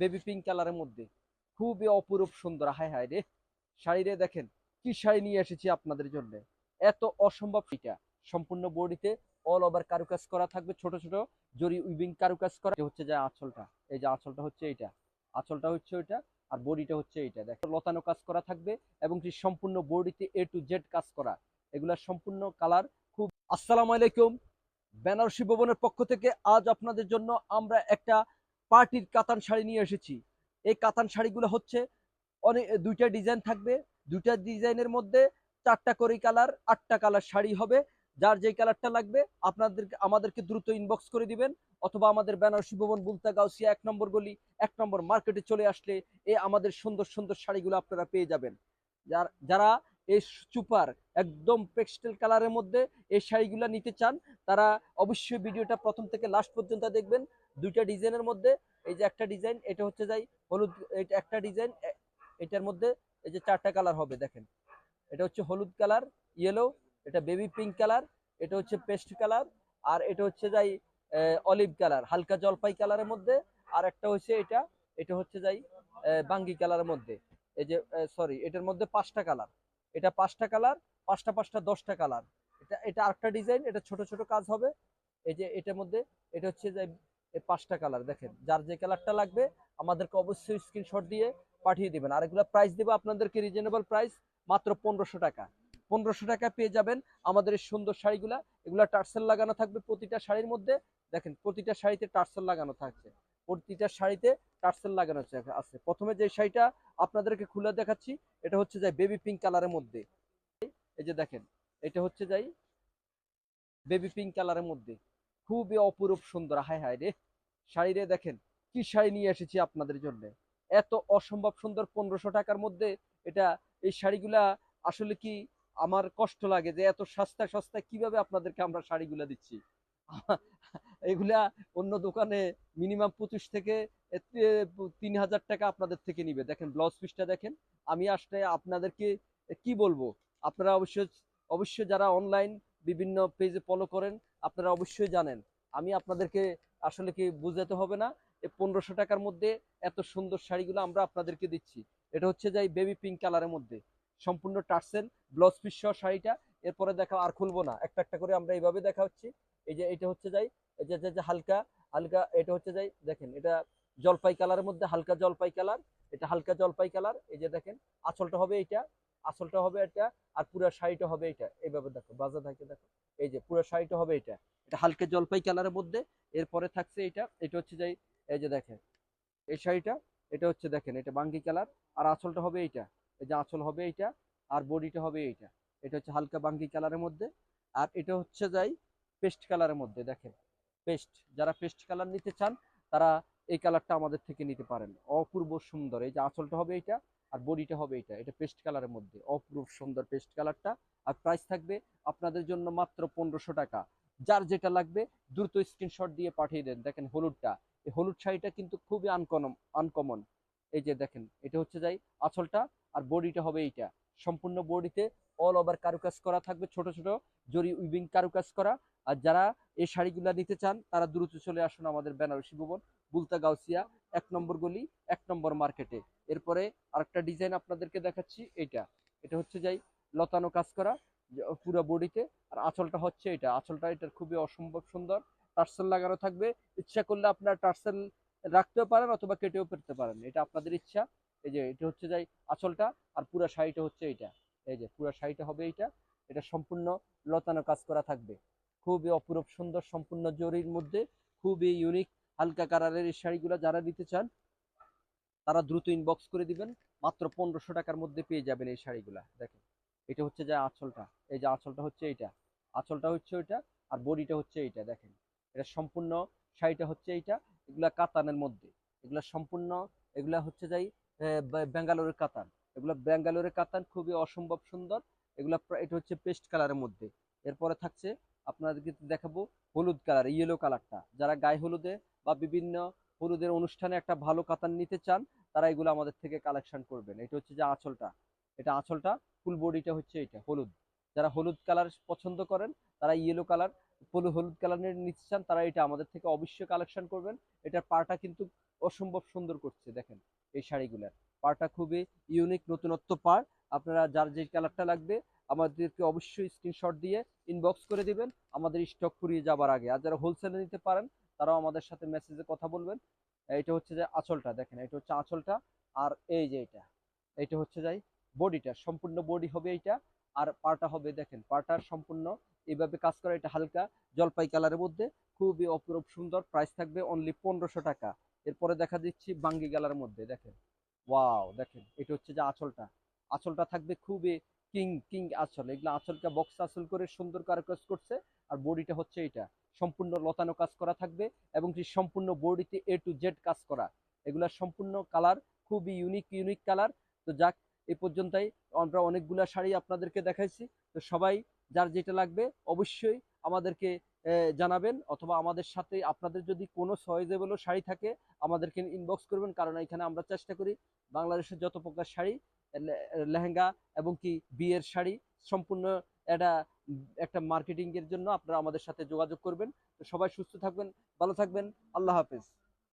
Baby pink কালারের মধ্যে। খুবই অপরূপ সুন্দর। হায় হায় রে। শাড়িরে দেখেন, কি শাড়ি নিয়ে এসেছি আপনাদের জন্য। এত অসম্ভব এটা সম্পূর্ণ বডিতে অল ওভার কারুকাজ করা থাকবে, ছোট ছোট, জরি উইভিং কারুকাজ করা। হচ্ছে যে আঁচলটা। এই যে আঁচলটা হচ্ছে এইটা। আঁচলটা হচ্ছে ওইটা আর বডিটা হচ্ছে এইটা। দেখো লতানো কাজ করা থাকবে এবং কি সম্পূর্ণ বডিতে এ টু জেড কাজ করা। এগুলা সম্পূর্ণ কালার খুব আসসালামু আলাইকুম। বেনারসি ভবনের পক্ষ থেকে আজ আপনাদের জন্য আমরা একটা পার্টির কাতান শাড়ি নিয়ে এসেছি। এই কাতান শাড়িগুলো হচ্ছে অনেক দুইটা ডিজাইন থাকবে। দুইটা ডিজাইনের মধ্যে চারটা করে কালার, আটটা কালার শাড়ি হবে। যার যে কালারটা লাগবে আপনাদের আমাদেরকে দ্রুত ইনবক্স করে দিবেন। অথবা আমাদের বেনারসি ভবন বুলতা গাউসিয়া, এক নম্বর গলি, এক নম্বর মার্কেটে চলে আসলে এ আমাদের সুন্দর সুন্দর শাড়িগুলো আপনারা পেয়ে যাবেন। যার, যারা এই সুপার, একদম পেক্সটেল কালারের মধ্যে এই শাড়িগুলো নিতে চান, তারা অবশ্যই ভিডিওটা প্রথম থেকে লাস্ট পর্যন্ত দেখবেন। দুইটা ডিজাইনের মধ্যে, এই যে একটা ডিজাইন, এটা হচ্ছে যাই হলুদ একটা ডিজাইন এটার মধ্যে এই যে চারটা কালার হবে, দেখেন। এটা হচ্ছে হলুদ কালার ইয়েলো এটা বেবি পিঙ্ক কালার, এটা হচ্ছে পেস্ট কালার, আর এটা হচ্ছে যাই অলিভ কালার, হালকা জলপাই কালারের মধ্যে, আর একটা হচ্ছে এটা এটা হচ্ছে যাই বাঙ্গি কালারের মধ্যে। এই যে সরি এটার মধ্যে পাঁচটা কালার। এটা পাঁচটা কালার, পাঁচটা পাঁচটা, দশটা কালার। এটা এটা আরেকটা ডিজাইন, এটা ছোট ছোট কাজ হবে। এই যে এটার মধ্যে, এটা হচ্ছে এই পাঁচটা কালার দেখেন। যার যে কালারটা লাগবে, আমাদেরকে অবশ্যই স্ক্রিনশট দিয়ে পাঠিয়ে দিবেন। আর এগুলো প্রাইস দেবো আপনাদেরকে রিজনেবল প্রাইস মাত্র পনেরোশো টাকা। পনেরোশো টাকা পেয়ে যাবেন আমাদের এই সুন্দর শাড়িগুলা। এগুলা টার্সেল লাগানো থাকবে প্রতিটা শাড়ির মধ্যে। দেখেন, প্রতিটা শাড়িতে টার্সেল লাগানো থাকছে। প্রতিটা শাড়িতে টার্সেল লাগানো আছে- প্রথমে যে শাড়িটা আপনাদেরকে খুলে দেখাচ্ছি, এটা হচ্ছে যাই বেবি পিঙ্ক কালারের মধ্যে। এই যে দেখেন, এটা হচ্ছে যাই বেবি পিঙ্ক কালারের মধ্যে। খুবই অপরূপ সুন্দর। হায় হায় রে। শাড়িরে দেখেন, কি শাড়ি নিয়ে এসেছি আপনাদের জন্য। এত অসম্ভব সুন্দর পনেরোশো টাকার মধ্যে এটা, এই শাড়িগুলা আসলে কি আমার কষ্ট লাগে যে এত সস্তা সস্তা কীভাবে আপনাদেরকে আমরা শাড়িগুলা দিচ্ছি? এগুলা অন্য দোকানে মিনিমাম পঁচিশ থেকে তিন হাজার টাকা আপনাদের থেকে নিবে। দেখেন, ব্লাউজ পিসটা দেখেন, আমি আসলে আপনাদেরকে কি বলব? আপনারা অবশ্যই অবশ্যই যারা অনলাইন বিভিন্ন পেজে ফলো করেন আপনারা অবশ্যই জানেন। আমি আপনাদেরকে আসলে কি বুঝাতে হবে না? এই পনেরোশো টাকার মধ্যে এত সুন্দর শাড়িগুলো আমরা আপনাদেরকে দিচ্ছি। এটা হচ্ছে যাই বেবি পিঙ্ক কালারের মধ্যে। সম্পূর্ণ টার্সেল ব্লাউজ পিস সহ শাড়িটা। এরপরে দেখা, আর খুলবো না। একটা একটা করে আমরা এইভাবে দেখা হচ্ছি এই যে এটা হচ্ছে যাই, এই যে হালকা হালকা, এটা হচ্ছে যাই, দেখেন, এটা জলপাই কালারের মধ্যে হালকা জলপাই কালার এটা হালকা জলপাই কালার এই যে দেখেন, আঁচলটা হবে এটা আঁচলটা হবে এটা আর পুরো শাড়িটা হবে এটা। এইভাবে দেখো বাজা থাকে দেখো। এই যে পুরো শাড়িটা হবে এটা। এটা হালকা জলপাই কালারের মধ্যে, এরপরে থাকছে এটা। এটা হচ্ছে যাই এই যে দেখেন, এই শাড়িটা, এটা হচ্ছে দেখেন, এটা বাঙ্গি কালার আর আঁচলটা হবে এইটা, এই যে আঁচল হবে এইটা, আর বডিটা হবে এইটা। এটা হচ্ছে হালকা বাঙ্গি কালারের মধ্যে। আর এটা হচ্ছে যাই, পেস্ট কালারের মধ্যে, দেখেন। পেস্ট, যারা পেস্ট কালার নিতে চান, তারা এই কালারটা আমাদের থেকে নিতে পারেন। অপূর্ব সুন্দর। এই যে আঁচলটা হবে এইটা আর বডিটা হবে এটা এটা পেস্ট কালারের মধ্যে। অপূর্ব সুন্দর পেস্ট কালারটা আর প্রাইস থাকবে আপনাদের জন্য মাত্র পনেরোশো টাকা। যার যেটা লাগবে দ্রুত স্ক্রিনশট দিয়ে পাঠিয়ে দেন। দেখেন হলুদটা। এই হলুদ শাড়িটা কিন্তু খুবই আনকমন আনকমন এই যে দেখেন, এটা হচ্ছে যাই আঁচলটা আর বডিটা হবে এইটা। সম্পূর্ণ বডিতে অল ওভার কারুকাজ করা থাকবে, ছোট ছোট। জরি উইভিং কারুকাজ করা। আর যারা এই শাড়িগুলা নিতে চান, তারা দ্রুত চলে আসুন আমাদের বেনারসি ভবন, বুলতা গাউসিয়া, এক নম্বর গলি, এক নম্বর মার্কেটে এরপরে আরেকটা ডিজাইন আপনাদেরকে দেখাচ্ছি এটা এটা হচ্ছে যাই লতানো কাজ করা পুরো বডিতে, আর আঁচলটা হচ্ছে এটা। আঁচলটা এটার খুবই অসম্ভব সুন্দর। টার্সেল লাগানো থাকবে। ইচ্ছা করলে আপনার টার্সেল রাখতেও পারেন অথবা কেটেও ফেলতে পারেন। এটা আপনাদের ইচ্ছা। এই যে, এটা হচ্ছে যাই আঁচলটা, আর পুরো শাড়িটা হচ্ছে এইটা এই যে, পুরো শাড়িটা হবে এইটা। এটা সম্পূর্ণ লতানো কাজ করা থাকবে। খুবই অপরূপ সুন্দর সম্পূর্ণ জরির মধ্যে খুবই ইউনিক হালকা কালারের এই শাড়িগুলো যারা নিতে চান তারা দ্রুত ইনবক্স করে দিবেন। মাত্র পনেরোশো টাকার মধ্যে পেয়ে যাবেন এই শাড়িগুলা। দেখেন এটা হচ্ছে যে আঁচলটা। এই যে আঁচলটা হচ্ছে এইটা। আঁচলটা হচ্ছে ওইটা আর বডিটা হচ্ছে এইটা দেখেন। এটা সম্পূর্ণ শাড়িটা হচ্ছে এইটা এগুলা কাতানের মধ্যে। এগুলা সম্পূর্ণ এগুলা হচ্ছে যাই আহ, বে- বেঙ্গালোরের কাতান। এগুলা বেঙ্গালোরের কাতান খুবই অসম্ভব সুন্দর। এগুলা এটা হচ্ছে পেস্ট কালারের মধ্যে। এরপরে থাকছে আপনাদেরকে দেখাবো হলুদ কালার ইয়েলো কালারটা। যারা গায়ে হলুদে বা বিভিন্ন হলুদের অনুষ্ঠানে একটা ভালো কাতান নিতে চান, তারা এগুলো আমাদের থেকে কালেকশন করবেন। এটা হচ্ছে যে আঁচলটা। এটা আঁচলটা ফুল বডিটা হচ্ছে এটা, হলুদ। যারা হলুদ কালার পছন্দ করেন, তারা ইয়েলো কালার পলু হলুদ কালারের নিতে চান, তারা এটা আমাদের থেকে অবশ্যই কালেকশন করবেন। এটার পাটা কিন্তু অসম্ভব সুন্দর করছে, দেখেন এই শাড়িগুলার। পাটা খুবই ইউনিক নতুনত্ব পার। আপনারা যার যে কালারটা লাগবে আমাদেরকে অবশ্যই স্ক্রিনশট দিয়ে ইনবক্স করে দিবেন। আমাদের স্টক ফুরিয়ে যাবার আগে। আর যারা হোলসেলে নিতে পারেন, তারাও আমাদের সাথে মেসেজে কথা বলবেন। এটা হচ্ছে যে আঁচলটা, দেখেন এটা হচ্ছে আঁচলটা। আর এই যে এটা এটা হচ্ছে যাই বডিটা, সম্পূর্ণ বডি হবে এইটা। আর পাটা হবে, দেখেন পাটার সম্পূর্ণ এইভাবে কাজ করা, এটা হালকা জলপাই কালারের মধ্যে। খুবই অপরূপ সুন্দর প্রাইস থাকবে অনলি পনেরোশো টাকা। এরপরে দেখা দিচ্ছি বাঙ্গি গালার মধ্যে, দেখেন। ওয়াও দেখেন, এটা হচ্ছে যে আঁচলটা। আঁচলটা থাকবে খুবই কিং কিং আঁচল। এগুলো আঁচলটা বক্স আঁচল করে সুন্দর কাজ করছে আর বডিটা হচ্ছে এটা সম্পূর্ণ লতানো কাজ করা থাকবে এবং কি সম্পূর্ণ বডিতে এ টু জেড কাজ করা। এগুলা সম্পূর্ণ কালার খুবই ইউনিক ইউনিক কালার তো যাক এই পর্যন্তই। আমরা অনেকগুলা শাড়ি আপনাদেরকে দেখাইছি। তো সবাই, যার যেটা লাগবে অবশ্যই আমাদেরকে জানাবেন অথবা আমাদের সাথে আপনাদের যদি কোনো সয়েজেবলও শাড়ি থাকে, আমাদেরকে ইনবক্স করবেন। কারণ এখানে আমরা চেষ্টা করি বাংলাদেশের যত প্রকার শাড়ি লেহেঙ্গা এবং কি বিয়ের শাড়ি সম্পূর্ণ এটা একটা মার্কেটিং এর জন্য আপনারা আমাদের সাথে যোগাযোগ করবেন। সবাই সুস্থ থাকবেন, ভালো থাকবেন। আল্লাহ হাফেজ।